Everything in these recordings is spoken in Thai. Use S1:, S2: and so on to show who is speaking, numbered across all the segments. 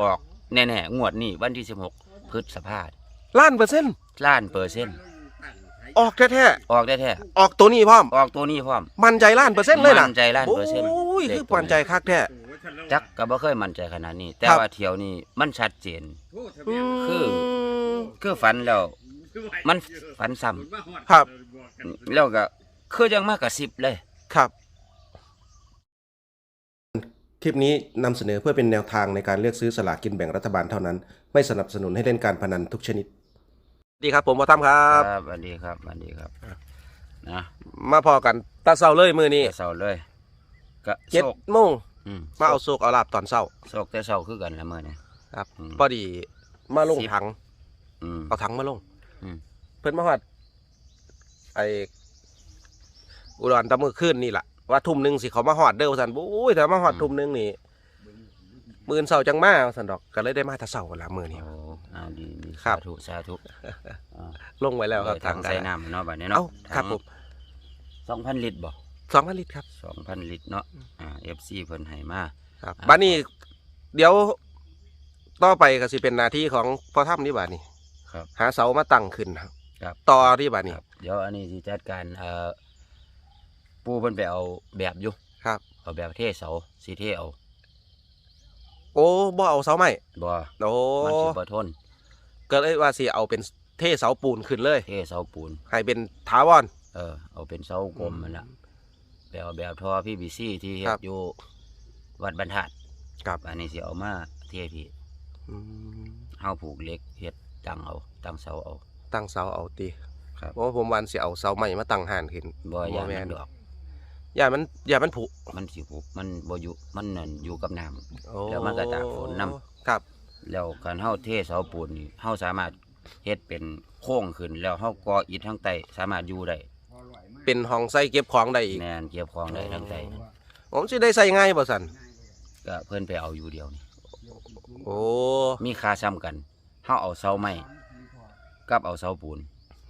S1: ออกแน่ๆงวดนี้วันที่สิบหกพฤษภา
S2: ล้านเปอร์เซ็นต์
S1: ล้านเปอร์เซ็นต์
S2: ออกแท้
S1: ออกได้แท้
S2: ๆออกตัวนี้พร้อม
S1: ออกตัวนี้พร้อม
S2: มั่นใจล้านเปอร์เซ็นต์เลยนะ
S1: มั่นใจล้านเปอร์เซ็นต์
S2: โอ้ย
S1: เลข
S2: คือ
S1: ตัวนี้
S2: มั่นใจคักแท้
S1: จักก็บ่เคยมั่นใจขนาดนี้ แต่
S2: ครับ
S1: ว่าเที่ยวนี้มันชัดเจน
S2: อืม
S1: คือคือฝันแล้ว มันฝันซ้ำ
S2: ครับ
S1: แล้วก็คือยังมากกระสิบเลย
S2: ครับคลิปนี้นำเสนอเพื่อเป็นแนวทางในการเลือกซื้อสลากกินแบ่งรัฐบาลเท่านั้น ไม่สนับสนุนให้เล่นการพนันทุกชนิด ดีครับผมวอตั้มครับ
S1: ครับสวัสดีครับสวัสดีครับ นะ
S2: มาพอกันตาเศร้าเลยมือนี้
S1: แต่เศร้าเลยก็
S2: เจ็ด
S1: โศก
S2: โมง
S1: อืม
S2: มาเอาโศกเอาลาบตอนเศร้า
S1: โศกแต่เศร้าคือกันละเมื่อเนี่ย
S2: ครับ
S1: อืม
S2: พอดีมาลง
S1: สิบ
S2: ถัง
S1: อืม
S2: เอาถังมาลง
S1: อืม
S2: เพิ่นมาฮอดไออุดรตะมือขึ้นนี่แหละ ว่าทุ่มหนึ่งสิเขามาฮอดเด้อว่าสันบุ้ยแต่มาฮอดทุ่มหนึงนี่มื่นเสาจังมาว่าสันดอกก็เลยได้มาแต่เสากันละมือนี้
S1: โอ้อ่าดีดี
S2: ครั
S1: สา
S2: บ
S1: ธุสาธุอ่า
S2: ลงไว้แล้วครับ
S1: ทาง
S2: ได้
S1: ใส่น้ำเนาะบัดนี้
S2: เอ้า
S1: เนาะ
S2: ครับผม
S1: สองพันลิตรบ่
S2: สองพันลิตรครับ
S1: สองพันลิตรเนาะอ่าเอฟซีเพิ่นให้มา
S2: ครับ
S1: อ่า
S2: บ้านนี้เดี๋ยวต่อไปก็สิเป็นหน้าที่ของพ่อถ้ำนี่บ้านนี้
S1: ครับ
S2: หาเสามาตั้งขึ้นครับ
S1: ครับ
S2: ต่อที่บ้านนี้
S1: ครับเดี๋ยวอันนี้สิจัดการเอ่อ ปูเพิ่นไปเอาแบบอยู่
S2: ครับ
S1: เอาแบบเทเสาสิเทเอา
S2: โอ้บ่เอาเสาไม้
S1: บ่
S2: โอ้
S1: มันสิบ่ทน
S2: ก็เลยว่าสิเอาเป็นเทเสาปูนขึ้นเลย
S1: เทเสาปูน
S2: ให้เป็นถาวร
S1: เออ เอาเป็นเสากลมมันละไปเอาแบบทอพี่บีซี่ที่เฮ็
S2: ครั
S1: ด
S2: บ
S1: อยู่วัดบรรทัด
S2: ครับ
S1: อันนี้สิเอามาเทพี่
S2: อืม
S1: เฮาผูกเหล็กเฮ็ดตั้งเอา ตั้งเสาเอา
S2: ตั้งเสาเอาตี
S1: ครับ
S2: เพราะว่าผมวันสิเอาเสาใหม่มาตั้งห่านขึ้น
S1: บ่อย่า
S2: แม่
S1: มัน
S2: น
S1: ดอก
S2: อย่ามันอย่ามันผุ
S1: มันสิผูกมันบ่อยู่มันนั่นอยู่กับน้ำ
S2: โอ้
S1: แล้วมันก็ตากฝนน
S2: ครับ
S1: แล้วการเฮาเทเสาปูนนี่เฮาสามารถเฮ็ดเป็นโค้งขึ้น แล้วเฮาก่ออิฐทั้งใต้สามารถอยู่ได้
S2: เป็นห้องใส่เก็บของได้อีก
S1: แน่นเก็บของได้ทั้งใต้
S2: ผมสิได้ใส่ง่ายบ่สัน
S1: ก็เพิ่นไปเอาอยู่เดียวนี่
S2: โอ้
S1: มีค่าซ้ำกันเฮาเอาเสาไม้กับเอาเสาปูน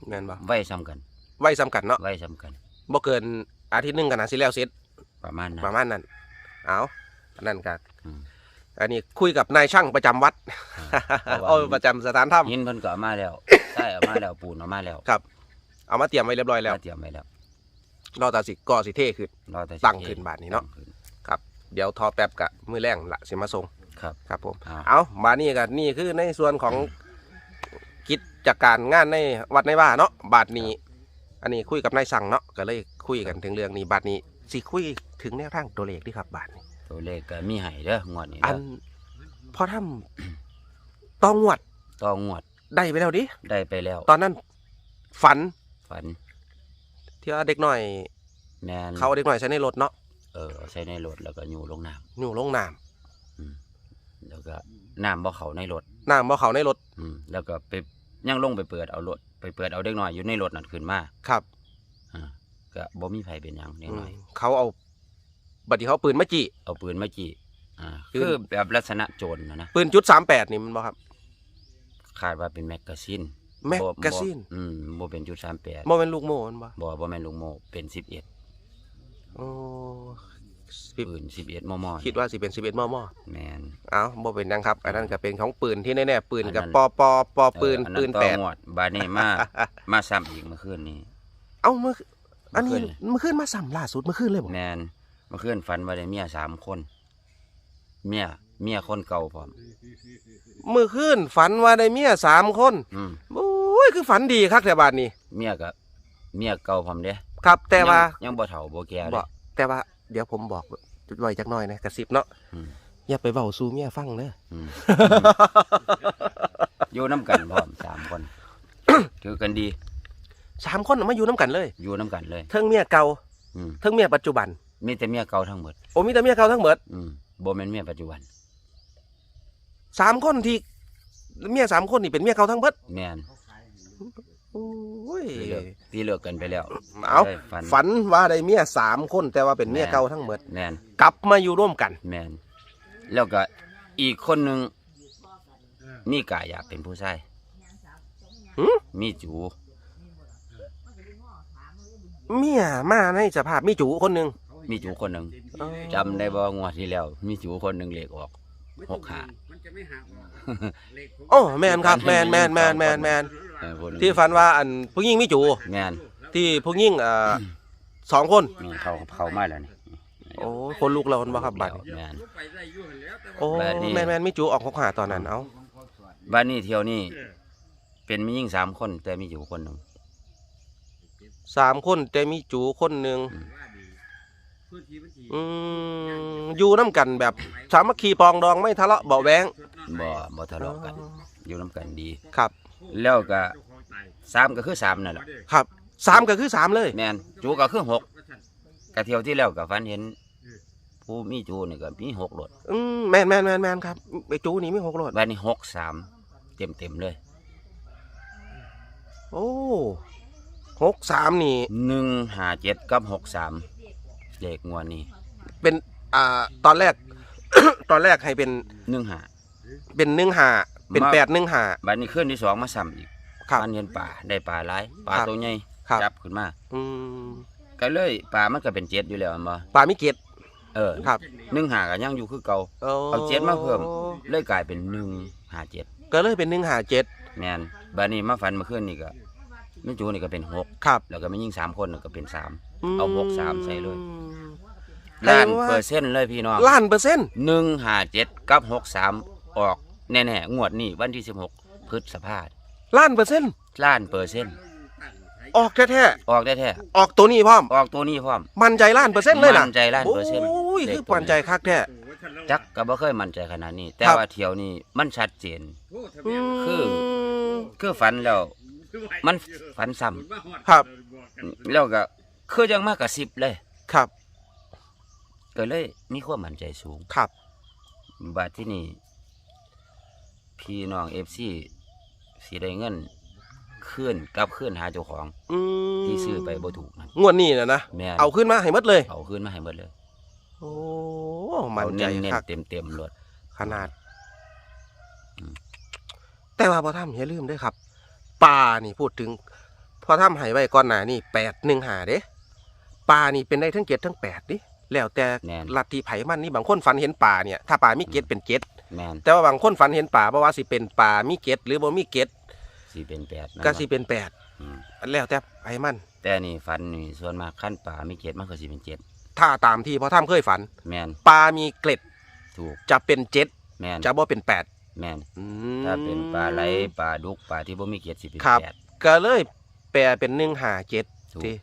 S2: แม่นบ่
S1: ไว้ซ้ำกัน
S2: ไว้สำคัญเนาะ
S1: ไว้ซ้ำกัน
S2: บ่เกิน อาทิตย์หนึงกันนะสิแล้วเสร็จ
S1: ประมาณนั้น
S2: ประมาณนั้น เอาอันนั่นก็
S1: อืม
S2: อันนี้คุยกับนายช่างประจำวัด
S1: เพราะว่า
S2: เอาประจำสถานถ้
S1: หินเพิ่นก็เอามาแล้วใช่เอามาแล้วปูนเอามาแล้วำ
S2: ครับ เอามาเตรียมไว้เรียบร้อยแล้ว
S1: มาเตรียมไว้แล้ว
S2: รอแตาสิก่อสิเท่ขึ้น
S1: รอแต่สิ
S2: ตั้งขึ้นบาดนี้เนาะ
S1: ตั้งขึ้
S2: ครับ เดี๋ยวทอแป๊บกะมือแรงละสิมาส่ง
S1: ครับ
S2: ครับผม
S1: อ่า
S2: เอาบาดนี้กันนี่คือในส่วนของกิจการงานในวัดในว่าเนาะบาดนี้ อันนี้คุยกับนายสั่งเนาะก็เลย คุยกันถึงเรื่องนี้บาดนี้สิคุยถึงแนวทางตัวเลขที่ครับบาดนี้
S1: ตัวเลขก็มีให้เด้องวดนี้
S2: อั
S1: เด้
S2: น
S1: อ
S2: พอทำต้องวด
S1: ต่องวด
S2: ได้ไปแล้วดิ
S1: ได้ไปแล้ว
S2: ตอนนั้น ฝัน
S1: ฝัน
S2: ที่ว่าเด็กหน่อย
S1: แมน
S2: เขาเอาเด็กหน่อยใช้ในรถเนาะ
S1: เออเอาใส่ในรถแล้วก็อยู่ลงน้
S2: อยู่ลงน้ำ
S1: อืมแล้วก็น้ำบ่เข้าในรถำ
S2: น้ำบ่เขาในรถ
S1: อืมแล้วก็ไปยังลงไปเปิดเอารถไปเปิดเอาเด็กน้อยอยู่ในรถนั่นขึ้นมา
S2: ครับ
S1: อ่า ก็บ่มีไผเป็นหยังเด็กน้อย
S2: อืมเขาเอาบัดนี้เขาเอาปืนมาจี้
S1: เอาปืนมาจี้อ่า
S2: คือ
S1: คือแบบลักษณะโจรนะนะ
S2: ปืนจุดสามแปดนี่มันบ่ครับ
S1: คาดว่าเป็นแมกกาซีน
S2: แมกกาซีน
S1: บ่บ่อืมบ่เป็นจุด38
S2: บ่เป็นลูกโม่มันบ่
S1: บ่บ่แม่นลูกโม่เป็น
S2: โอ้
S1: 11ปืน11มม
S2: คิดว่าสิเป็นสิบเอ็ดมม
S1: แม่น
S2: เอ้าบ่เป็นหยังครับอันนั้นก็เป็นของปืนที่แน่ๆปืนกับ
S1: อันนั้น
S2: ปอปอปอปืน
S1: เอออั
S2: ปืน
S1: ต่อ
S2: แปด
S1: งวดบาดนี้มา มาซ้ำอีกเมื่อคืนนี้
S2: เอ้าเมื่อ อันนี้
S1: เมื่อคืน
S2: เมื่อคืนมาซ้ำล่าสุดเมื่อคืนเลยบ่
S1: แม่นเมื่อคืนฝันว่าได้เมียสามคน เมียเมียคนเก่าพร้อม
S2: เมื่อคืนฝันว่าได้เมียสามคน
S1: อืม
S2: โอ้ยคือฝันดีคักแต่บาดนี้
S1: เมียก็เมียเก่าพร้อมเด้
S2: ครับ แต่ว่า
S1: ยังยังบ่เฒ่าบ่แก่
S2: บ
S1: เด้
S2: อกแต่ว่าเดี๋ยวผมบอกไว้จักหน่อยนะกระซิบเนาะ
S1: อืม
S2: อย่าไปเบาซูเมียฟังเด้อ
S1: อืมอยู่น้ำกันพร้อมสามคน ถือกันดี
S2: สามคนน่ะมาอยู่น้ำกันเลย
S1: อยู่น้ำกันเลย
S2: เทิงเมียเก่า
S1: อืม
S2: เทิงเมียปัจจุบัน
S1: มีแต่เมียเก่าทั้งหมด
S2: โอ้มีแต่เมียเก่าทั้งหมด
S1: อืมบ่แม่นเมียปัจจุบัน
S2: สามคนที่เมียสามคนนี่เป็นเมียเก่าทั้งหมด
S1: แม่น
S2: โอ้ย
S1: ที่เลิกที่เลิกกันไปแล้ว
S2: เอา
S1: ได้ฝัน
S2: ฝันว่าได้เมียสามคนแต่ว่าเป็นเมียเก่าทั้งหมด
S1: แม่น
S2: กลับมาอยู่ร่วมกัน
S1: แม่นแล้วก็อีกคนหนึ่งมีกายอยากเป็นผู้ชาย
S2: หึ
S1: มีจู
S2: เมียมาในสภาพมีจูคนหนึ่ง
S1: มีจูคนหนึ่งจำได้บ่งวดที่แล้ว มีจูคนหนึ่งเลขออกหกหา
S2: โอ้แมนครับแมนแมนแมนแมนแมน
S1: เออผู้หนึ่ง
S2: ที่ฝันว่าอันผู้หญิงมีจู
S1: แม่น
S2: ที่ผู้หญิงเอ่อสองคน
S1: นี่เขาเขามาแล้วนี่
S2: โอ้คนลูกเราคนบ่ครับบัดนี้
S1: แม่น
S2: โอ้
S1: บัดนี้
S2: แมนแมนมีจูออกหกหาตอนนั้นเอ้า
S1: บ้านนี้เที่ยวนี้เป็นมียิ่งสามคนแต่มีอยู่คนหนึ่ง
S2: สามคนแต่มีจูคนหนึ่ง
S1: อืม
S2: อืมอยู่น้ำกันแบบ สามัคคีปรองดองไม่ทะเลาะเบาะแวง
S1: บ่บ่ทะเลาะกัน อยู่น้ำกันดี
S2: ครับ
S1: แล้วก็สามก็คือสามนั่นแหละ
S2: ครับสามก็คือสามเลย
S1: แม่นจูก็คือหกกะเที่ยวที่แล้วก็ฝันเห็น ผู้มีจูนี่ก็มีหกรถ
S2: อืมแมนแมนแมนแมนครับไอจูนี่มีหกรถ
S1: บ้านนี้หกสามเต็มเต็มๆเลย
S2: โอ้ หกสามนี่
S1: หนึ่งห้าเจ็ดกับหกสามเลขงวดนี้
S2: เป็นอ่าตอนแรก ตอนแรกให้เป็น
S1: หนึ่งห้า
S2: เป็นหนึ่งหาเป็น
S1: มา
S2: แปดหนึ่งหา
S1: บ้านนี้ขึ้นที่สองมาซ้ำอีก
S2: ครับ
S1: ฝันเห็นป่าได้ป่าหลายป่า
S2: ครับ
S1: ตัวใหญ่
S2: ครับ
S1: จับขึ้นมา
S2: อืม
S1: ก็เลยป่ามันก็เป็นเจ็ดอยู่แล้วแม่นบ่
S2: ปลามิเกต
S1: เออ
S2: ครับ
S1: หนึ่งหาก็ยังอยู่คือเก่า เอาเจ็ดมาเพิ่ม เลยกลายเป็นหนึ่งหาเจ็ด
S2: ก็เลยเป็นหนึ่งหาเจ็ด
S1: แมนบานี้มาฝันเมื่อคืนนี่ก็ มิจูนี่ก็เป็นหก
S2: ครับ
S1: แล้วก็ไม่ยิ่งสามคนก็เป็นสาม
S2: ม
S1: เอาหกสามใส่เลย
S2: แปล
S1: ล้าน
S2: ว่า
S1: เปอร์เซ็นต์เลยพี่น้อง
S2: ล้านเปอร์เซ็นต์
S1: หนึ่งหาเจ็ดกับหกสามออกแน่ๆงวดนี้วันที่สิบหกพฤษภาคม
S2: ล้านเปอร์เซ็นต์
S1: ล้านเปอร์เซ็นต์
S2: ออกแท้
S1: ออกได้แท้
S2: ๆออกตัวนี้พร้อม
S1: ออกตัวนี้พร้อม
S2: มั่นใจล้านเปอร์เซ็นต์เลยนะ
S1: มั่นใจล้านเปอร์เซ็นต์
S2: โอ้ย
S1: เลข
S2: คือ
S1: ตัวนี้
S2: มั่นใจคักแท้
S1: จักก็บ่เคยมั่นใจขนาดนี้ แต่
S2: ครับ
S1: ว่าเที่ยวนี้มันชัดเจนคือ
S2: ม
S1: คือฝันแล้ว มันฝันซ้ำ
S2: ครับ
S1: แล้วก็คือยังมากกระสิบเลย
S2: ครับ
S1: ก็เลยมีความมั่นใจสูง
S2: ครับ
S1: บัดที่นี่ พี่น้องเอฟซีสีได้เงินขึ้นกลับขึ้นหาเจ้าของ
S2: อืม
S1: ที่ซื้อไปบ่ถูกนั่น
S2: งวดนี้นะนะ
S1: แม่น
S2: เอาขึ้นมาให้หมดเลย
S1: เอาขึ้นมาให้หมดเลย
S2: โอ้มั่นใจ
S1: เอาเน้น
S2: คัก
S1: ๆเต็มเต็มๆรถ
S2: ขนาด
S1: อืม
S2: แต่ว่าพอทำอย่าลืมด้วยครับ ปลานี่พูดถึงพอทำให้ไว้ก่อนหน้านี่แปดหนึ่งหาเด้ปลานี่เป็นได้ทั้งเจ็ดทั้งแปดดิแล้วแต่
S1: แม่น
S2: ลัทธิไผมันนี่บางคนฝันเห็นปลาเนี่ย ถ้าปลามีเกล็ดเป็นเจ็ด
S1: แม่น
S2: แต่ว่าบางคนฝันเห็นปลาเพราะว่าสิเป็นปลามีเกล็ดหรือบ่มีเกล็ด
S1: สิเป็นแปดนะ
S2: ก็สิเป็นแปด
S1: อืม
S2: แล้วแต่ไผมัน
S1: แต่นี่ฝันนี่ส่วนมากขั้นป่ามีเกตมันก็สิเป็นเจ็ด
S2: ถ้าตามที่พอทำเคยฝัน
S1: แม่น
S2: ปลามีเกล็ด
S1: ถูก
S2: จะเป็นเจ็ด
S1: แม่น
S2: จะบ่เป็นแปด
S1: แม่น
S2: อืม
S1: ถ้าเป็นปลาไหลปลาดุกปลาที่บ่มีเกตสิเป็น
S2: ครับ
S1: แปด
S2: ก็เลยแปลเป็นหนึ่งหาเจ็ด
S1: ถูก
S2: ที่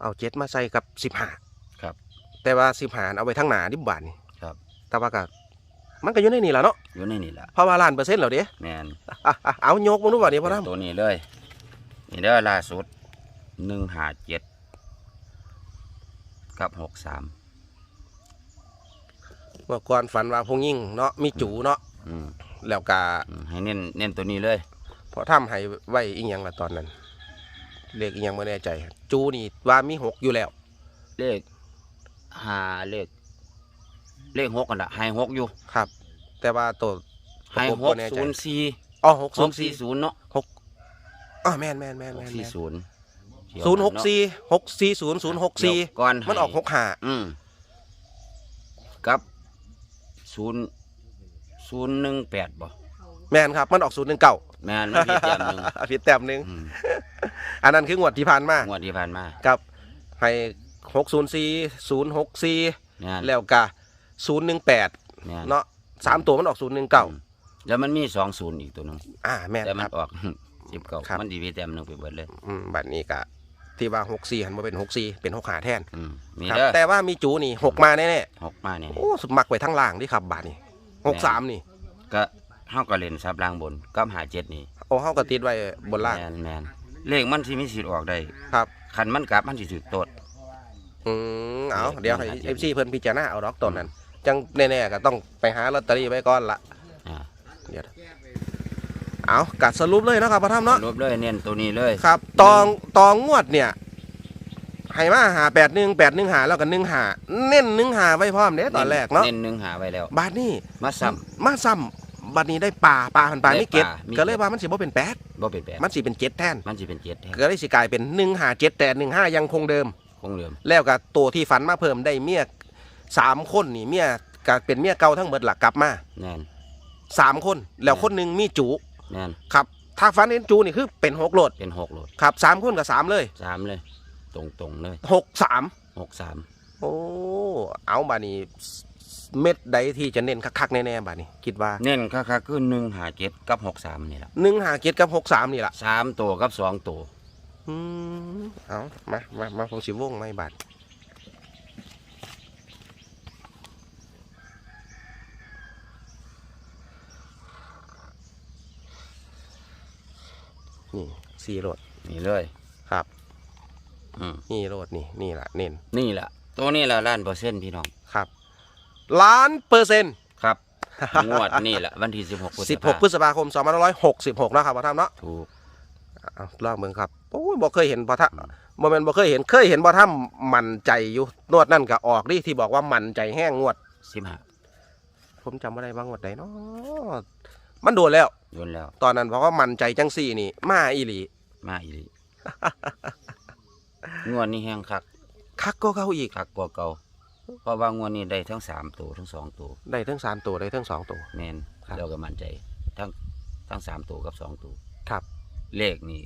S2: เอาเจ็ดมาใส่กับสิบหา
S1: ครับ
S2: แต่ว่าสิบหาเอาไว้ทั้งหนาดิบบานนี่
S1: ครับ
S2: แต่ว่าก็มันก็อยู่ในนี่แหละเนาะ
S1: อยู่ในนี่ล่ะ
S2: เพราะว่าล้านเปอร์เซ็นต์แล้วเด้
S1: แม่น
S2: อะอะเอายกมาดูบ่นี้พ่อท
S1: ตัวนี้เลย นี่เด้อล่าสุดหนึ่งหาเจ็ดกับหกสามำ
S2: เมื่อก่อนฝันว่าพงยิ่งเนาะมีจูเนาะ
S1: อืม
S2: แล้วก็
S1: อืมให้เน้นเน้นตัวนี้เลย
S2: พอทำให้ไว้อีกอย่างละตอนนั้นเลขอีกอย่างไม่แน่ใจ จูนี่ว่ามีหกอยู่แล้ว
S1: เลขหาเลข เลขหกกันละให้หกอยู่
S2: ครับ แต่ว่าตัว
S1: ให้
S2: ผม
S1: ห
S2: บ่
S1: ก
S2: แน่ใจ
S1: ศูนย์สี่
S2: อ๋อหก
S1: ห
S2: ศูน
S1: ก
S2: ย์
S1: สี่
S2: สี่
S1: ศูนย์เนาะ
S2: อ๋อแม่นแม่นแม่น
S1: ห
S2: แม่
S1: ก
S2: น
S1: สี่
S2: แม่น
S1: ศูนย์
S2: ศูนย์หกสี่หกสี่ศูนย์ศูนย์หกสี่
S1: เดี๋ยวก่อน
S2: มันออกหกห้า
S1: อืมกับ ศูนย์ศูนย์หนึ่งแปดบ่
S2: แม่นครับมันออกศูนย์หนึ่งเก้า
S1: แม่นมันผิดอย่างหนึ่ง
S2: ผิดแต้มหนึ่ง
S1: อืม
S2: อันนั้นคืองวดที่ผ่านมาง
S1: วดที่ผ่านมา
S2: กับให้หกศูนย์สี่ศูนย์หกสี่
S1: แม่น
S2: แล้วก็ศูนย์หนึ่งแปด
S1: แม่น
S2: เนาะสามตัวมันออกศูนย์หนึ่งเก้า
S1: อืมแล้วมันมีสองศูนย์อีกตัวหนึง
S2: อ่าแม่น
S1: แต่มั
S2: คนรับ
S1: ออกสิบเก้า
S2: ครับ
S1: มันดีพีแต้มหนึ่งไปเบิดเลย
S2: อืมบัดนี้ก็ ที่ว่าหกสี่หันมาเป็นหกสี่เป็นหกขาแทน
S1: อืมมี
S2: ครับ
S1: เด้อ
S2: แต่ว่ามีจูนี่หกมาแน่
S1: หกมาเนี่ย
S2: ๆโอ้สมักไว้ทั้งล่างที่ขับบาทนี่หกสามนี่
S1: ก็เฮาก็เล่นซับล่างบนกับหาเจ็ดนี่
S2: โอ้เฮาก็ติดไว้บนล่าง
S1: แมนแมนเลขมันสิมีสิทธิ์ออกได้
S2: ครับ
S1: คันมันกลับมันสิถูกตด
S2: อืมเอา
S1: เลข
S2: เดี๋ยวให้
S1: หาเจ็ด
S2: เอฟซีเพิ่นพิจารณาเอาดอกต้นนั้น จังแน่ๆก็ต้องไปหาลอตเตอรี่ไว้ก่อนละ
S1: อ่า
S2: เดี๋ยว เอากัดสรุปเลยเนาะครับพ่อท่านเนาะ
S1: รวบเลยเน้นตัวนี้เลย
S2: ครับตองตองงวดเนี่ยให้มาหาแปดหนึ่งแปดหนึ่งหาแล้วก็หนึ่งหาเน้นหนึ่งหาไว้พร้อมเด้ตอนแรกเนาะ
S1: เน้นหนึ่งหาไว้แล้ว
S2: บาทนี่
S1: มาซ้
S2: มาซ้ำบัดนี้ได้ป่าป่าหันป่า
S1: ได้
S2: ไม่เก็ต
S1: ป่ามี
S2: ก็เลยว่ามันสิบ่เป็นแปดำ
S1: บ่เป็นแปด
S2: มันสิเป็นเจ็ดแทน
S1: มันสิเป็นเจ็ดแทน
S2: ก็เลยสิกลายเป็นหนึ่งหาเจ็ดแต่หนึ่งห้ายังคงเดิม
S1: คงเดิม
S2: แล้วก็ตัวที่ฝันมาเพิ่มได้เมียสามคนนี่เมียก็เป็นเมียเก่าทั้งหมดหลักกลับมา
S1: แน่น
S2: สามคนแล้วคนหนึ่งมีจู
S1: แน่น
S2: ครับถ้าฟันเห็นจูนี่คือเป็นหกโหลด
S1: เป็นหกโหลด
S2: ครับสามคนกับสามเลย
S1: สามเลย ตรงตรงๆเลย
S2: หกสาม
S1: หกสาม
S2: โอ้เอาบานี้เม็ดใดที่จะเน้นคักๆแน่ๆบานี้คิดว่า
S1: เน้นค่ะค่ะคือหนึ่งหาเจ็ดกับหกสามนี่แหละ
S2: หนึ่งหาเกตกับหกสามนี่แหละ
S1: สามตัวกับสองตัว
S2: อืมเอามามามาผมสิวงไม่บาด นี่สี่โหลด
S1: นี่เลย
S2: ครับ
S1: อืม
S2: นี่โหลดนี่นี่แหละเน้น
S1: นี่แหละตัวนี้แหละล้านเปอร์เซ็นต์พี่น้อง
S2: ครับล้านเปอร์เซ็นต์
S1: ครับงวดนี่แหละวันที่สิบหก
S2: สิบหกพฤษภาคมสองพันร้อยหกสิบหกนะครับพ่อท่านเนาะ
S1: ถูก
S2: เอาลองเบิ่งครับโอ้ยบ่เคยเห็นพ่อท่านบ่แม่นบ่เคยเห็นเคยเห็นพ่อท่านมั่นใจอยู่นวดนั่นก็ออกดิที่บอกว่ามั่นใจแห้งงวด
S1: สิบห้า
S2: ผมจำบ่ได้ว่างวดใดเนาะ มันโดนแล้ว
S1: โยนแล้ว
S2: ตอนนั้นเพราะว่ามั่นใจจังสี่นี่ มาอีหลี
S1: มาอีหลี งวดนี้แห้งคัก
S2: คักก็เข้าอีก
S1: คักกว่าเก่า เพราะว่างวดนี้ได้ทั้งสามตัวทั้งสองตัว
S2: ได้ทั้งสามตัวได้ทั้งสองตัว
S1: แมน
S2: ครับ
S1: เราก็มั่นใจ ทั้งทั้งสามตัวกับสองตัว
S2: ครับ
S1: เลขนี่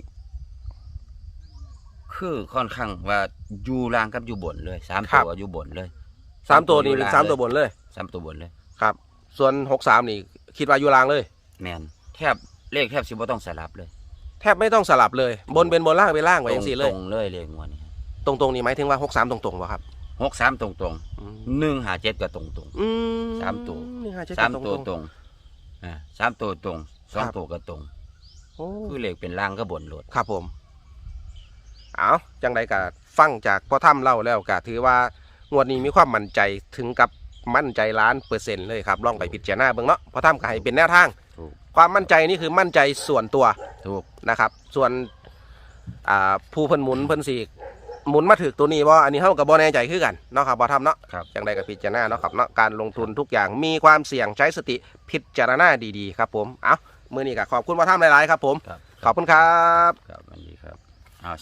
S1: คือค่อนข้างว่าอยู่ล่างกับอยู่บนเลยสามตัวอยู่บนเลย
S2: สามตัวนี่
S1: อยู่
S2: เป็น
S1: ล่ง
S2: สามตัว
S1: เลย
S2: บนเลย
S1: สามตัวบนเลย
S2: ครับ ส่วนหกสามนี่ คิดว่าอยู่ลางเลย
S1: แมนแทบเลขแทบสิบ่ต้องสลับเลย
S2: แทบไม่ต้องสลับเลย บนเป็นบนล่างเป็นล่างไว้อย่างสี่เล
S1: ต
S2: ย
S1: รงๆเลยเลขงวดนี้
S2: ตรงๆนี่หมายถึงว่าหกสามตรงๆวะครับ
S1: หกสามตรงตรง
S2: อืม
S1: หนึ่งหาเจ็ดก็ตรงตรง
S2: อืม
S1: สามตัว
S2: นี่ฮะเจ๊
S1: สาม
S2: ตรงๆ
S1: ตัวตรง อ่าสามตัวตรงสอง
S2: ครับ
S1: ตัวก็ตรง
S2: โอ้
S1: คือเลขเป็นล่างก็บนโหลด
S2: ครับผม เอาจังใดกะฟังจากพ่อถ้ำเล่าแล้วกะถือว่างวดนี้มีความมั่นใจถึงกับ มั่นใจล้านเปอร์เซ็นต์เลยครับลองไปพิจารณาเบิ่งเนาะพ่อถ้ำก็ให้เป็นแนวทาง
S1: ถูก
S2: ความมั่นใจนี่คือมั่นใจส่วนตัว
S1: ถูก
S2: นะครับ ส่วนอ่าผู้เพิ่นหมุนเพิ่นสีหมุนมาถึกตัวนี้ว่าอันนี้เฮากับบ่แน่ใจคือกันเนาะครับพ่อถ้ำเนาะ
S1: ครับ
S2: จังใดกับพิจารณาเนาะครับเนาะการลงทุนทุกอย่างมีความเสี่ยงใช้สติพิจารณาดีๆครับผมเอามื้อนี้ก็ขอบคุณพ่อถ้ำหลายๆครับผม
S1: ครับ
S2: ขอบคุณครับ
S1: ครับสวัสดีครับเอา